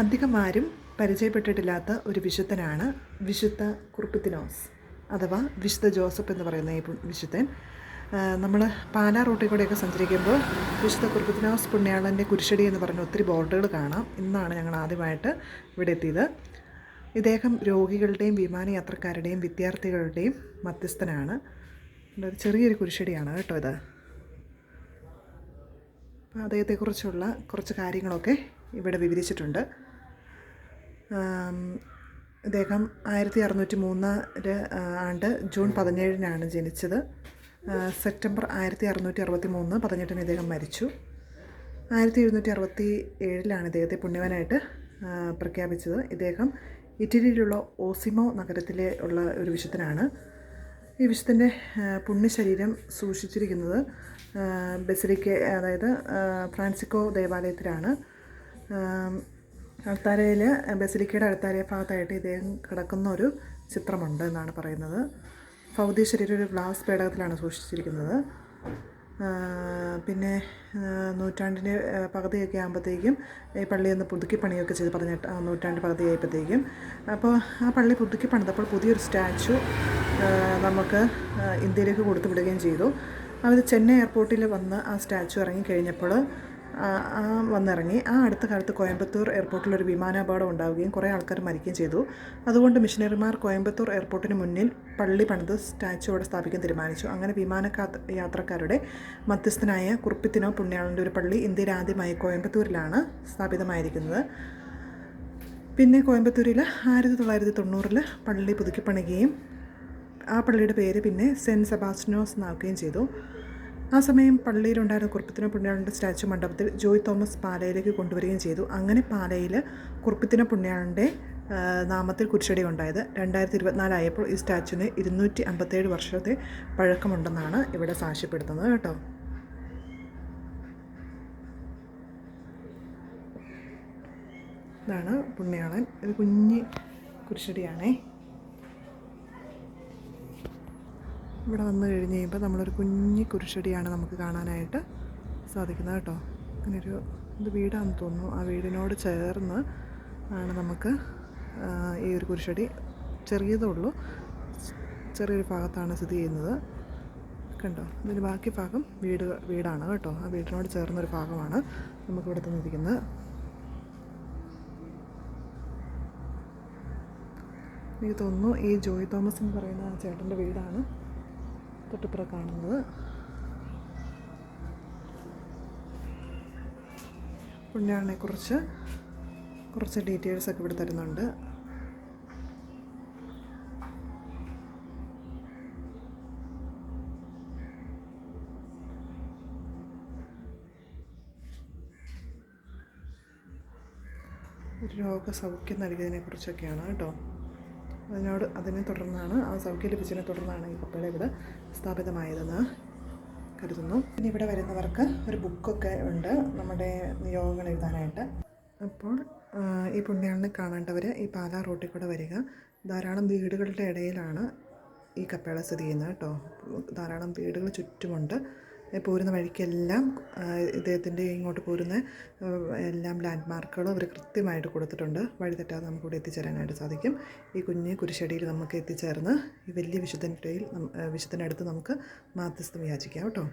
അധികം ആരും പരിചയപ്പെട്ടിട്ടില്ലാത്ത ഒരു വിശുദ്ധനാണ് വിശുദ്ധ കുറുപ്പത്തിനോസ് അഥവാ വിശുദ്ധ ജോസഫ് എന്ന് പറയുന്ന ഈ വിശുദ്ധൻ. നമ്മൾ പാലാ റൂട്ടിൽ കൂടെയൊക്കെ സഞ്ചരിക്കുമ്പോൾ വിശുദ്ധ കുറുപ്പത്തിനോസ് പുണ്യാളന്റെ കുരിശടി എന്ന് പറഞ്ഞ ഒത്തിരി ബോർഡുകൾ കാണാം. ഇന്നാണ് ഞങ്ങൾ ആദ്യമായിട്ട് ഇവിടെ എത്തിയത്. ഇദ്ദേഹം രോഗികളുടെയും വിമാനയാത്രക്കാരുടെയും വിദ്യാർത്ഥികളുടെയും മധ്യസ്ഥനാണ്. ഒരു ചെറിയൊരു കുരിശടിയാണ് കേട്ടോ ഇത്. അദ്ദേഹത്തെക്കുറിച്ചുള്ള കുറച്ച് കാര്യങ്ങളൊക്കെ ഇവിടെ വിവരിച്ചിട്ടുണ്ട്. ഇദ്ദേഹം ആയിരത്തി അറുന്നൂറ്റി മൂന്നിൽ ആണ്ട് ജൂൺ പതിനേഴിനാണ് ജനിച്ചത്. സെപ്റ്റംബർ ആയിരത്തി അറുന്നൂറ്റി അറുപത്തി മൂന്ന് പതിനെട്ടിന് ഇദ്ദേഹം മരിച്ചു. ആയിരത്തി എഴുന്നൂറ്റി അറുപത്തി ഏഴിലാണ് ഇദ്ദേഹത്തെ പുണ്യവനായിട്ട് പ്രഖ്യാപിച്ചത്. ഇദ്ദേഹം ഇറ്റലിയിലുള്ള ഓസിമോ നഗരത്തിലെ ഉള്ള ഒരു വിശുദ്ധനാണ്. ഈ വിശുദ്ധന്റെ പുണ്യശരീരം സൂക്ഷിച്ചിരിക്കുന്നത് ബസിലിക്ക അതായത് ഫ്രാൻസിക്കോ ദേവാലയത്തിലാണ്. അൾത്താരയിൽ ബസിലിക്കയുടെ അൾത്താരയ ഭാഗത്തായിട്ട് ഇദ്ദേഹം കിടക്കുന്ന ഒരു ചിത്രമുണ്ട് എന്നാണ് പറയുന്നത്. ഭൗതിക ശരീരം ഒരു ഗ്ലാസ് പേടകത്തിലാണ് സൂക്ഷിച്ചിരിക്കുന്നത്. പിന്നെ നൂറ്റാണ്ടിന്റെ പകുതിയൊക്കെ ആകുമ്പോഴത്തേക്കും ഈ പള്ളി ഒന്ന് പുതുക്കി പണിയൊക്കെ ചെയ്ത് പതിനെട്ട് നൂറ്റാണ്ട് പകുതി ആയപ്പോഴത്തേക്കും അപ്പോൾ ആ പള്ളി പുതുക്കി പണിതപ്പോൾ പുതിയൊരു സ്റ്റാച്ചു നമുക്ക് ഇന്ത്യയിലേക്ക് കൊടുത്തു വിടുകയും ചെയ്തു. അവർ ചെന്നൈ എയർപോർട്ടിൽ വന്ന് ആ സ്റ്റാച്ചു ഇറങ്ങിക്കഴിഞ്ഞപ്പോൾ വന്നിറങ്ങി. ആ അടുത്ത കാലത്ത് കോയമ്പത്തൂർ എയർപോർട്ടിൽ ഒരു വിമാനാപകടം ഉണ്ടാവുകയും കുറേ ആൾക്കാർ മരിക്കുകയും ചെയ്തു. അതുകൊണ്ട് മിഷനറിമാർ കോയമ്പത്തൂർ എയർപോർട്ടിന് മുന്നിൽ പള്ളി പണിത് സ്റ്റാച്ചു അവിടെ സ്ഥാപിക്കാൻ തീരുമാനിച്ചു. അങ്ങനെ വിമാന യാത്രക്കാരുടെ മധ്യസ്ഥനായ കുറുപ്പിത്തിനോ പുണ്യാളന്റെ ഒരു പള്ളി ഇന്ത്യയിൽ ആദ്യമായി കോയമ്പത്തൂരിലാണ് സ്ഥാപിതമായിരിക്കുന്നത്. പിന്നെ കോയമ്പത്തൂരിൽ ആയിരത്തി തൊള്ളായിരത്തി തൊണ്ണൂറിൽ പള്ളി പുതുക്കി പണിയുകയും ആ പള്ളിയുടെ പേര് പിന്നെ സെന്റ് സെബാസ്റ്റിനോസ് എന്നാക്കുകയും ചെയ്തു. ആ സമയം പള്ളിയിലുണ്ടായിരുന്ന കുറുപ്പത്തിന പുണ്യാളന്റെ സ്റ്റാച്ചു മണ്ഡപത്തിൽ ജോയ് തോമസ് പാലയിലേക്ക് കൊണ്ടുവരികയും ചെയ്തു. അങ്ങനെ പാലയിൽ കുറുപ്പത്തിന പുണ്യാളന്റെ നാമത്തിൽ കുരിശടി ഉണ്ടായത്. രണ്ടായിരത്തി ഇരുപത്തിനാലായപ്പോൾ ഈ സ്റ്റാച്ചുവിന് ഇരുന്നൂറ്റി അമ്പത്തേഴ് വർഷത്തെ പഴക്കമുണ്ടെന്നാണ് ഇവിടെ സാക്ഷ്യപ്പെടുത്തുന്നത് കേട്ടോ. ഇതാണ് പുണ്യാളൻ. ഒരു കുഞ്ഞ് കുരിശടിയാണേ. ഇവിടെ വന്ന് കഴിഞ്ഞ് കഴിയുമ്പോൾ നമ്മളൊരു കുഞ്ഞി കുരിശടിയാണ് നമുക്ക് കാണാനായിട്ട് സാധിക്കുന്നത് കേട്ടോ. അങ്ങനെ ഒരു ഇത് വീടാണെന്ന് തോന്നുന്നു. ആ വീടിനോട് ചേർന്ന് ആണ് നമുക്ക് ഈ ഒരു കുരിശടി ചെറിയതേ ഉള്ളൂ. ചെറിയൊരു ഭാഗത്താണ് സ്ഥിതി ചെയ്യുന്നത്. കണ്ടോ? ഇതിന് ബാക്കി ഭാഗം വീട് വീടാണ് കേട്ടോ. ആ വീടിനോട് ചേർന്നൊരു ഭാഗമാണ് നമുക്കിവിടെ തന്നിരിക്കുന്നത് എനിക്ക് തോന്നുന്നു ഈ ജോയ് തോമസ് എന്ന് പറയുന്ന ആ ചേട്ടന്റെ വീടാണ്. തൊട്ടിപ്പുറ കാണുന്നത്. പുണ്യാളിനെ കുറിച്ച് കുറച്ച് ഡീറ്റെയിൽസ് ഒക്കെ ഇവിടെ തരുന്നുണ്ട്. രോഗസൗഖ്യം നൽകിയതിനെ കുറിച്ചൊക്കെയാണ് കേട്ടോ. അതിനോട് അതിനെ തുടർന്നാണ് ആ സൗഖ്യം ലഭിച്ചതിനെ തുടർന്നാണ് ഈ കപ്പേള ഇവിടെ സ്ഥാപിതമായതെന്ന് കരുതുന്നു. പിന്നെ ഇവിടെ വരുന്നവർക്ക് ഒരു ബുക്കൊക്കെ ഉണ്ട് നമ്മുടെ നിയോഗങ്ങൾ എഴുതാനായിട്ട്. അപ്പോൾ ഈ പുണ്യാളിനെ കാണേണ്ടവർ ഈ പാലാ റൂട്ടിൽ കൂടെ വരിക. ധാരാളം വീടുകളുടെ ഇടയിലാണ് ഈ കപ്പേള സ്ഥിതി ചെയ്യുന്നത് കേട്ടോ. ധാരാളം വീടുകൾ ചുറ്റുമുണ്ട്. പോരുന്ന വഴിക്കെല്ലാം ഇദ്ദേഹത്തിന്റെ ഇങ്ങോട്ട് പോരുന്ന എല്ലാം ലാൻഡ് മാർക്കുകളും അവർ കൃത്യമായിട്ട് കൊടുത്തിട്ടുണ്ട്. വഴി തെറ്റാതെ നമുക്ക് ഇവിടെ എത്തിച്ചേരാനായിട്ട് സാധിക്കും. ഈ കുഞ്ഞ് കുരിശടിയിൽ നമുക്ക് എത്തിച്ചേർന്ന് ഈ വലിയ വിശുദ്ധന്റെ വിശുദ്ധനടുത്ത് നമുക്ക് മാധ്യസ്ഥം യാചിക്കാം കേട്ടോ.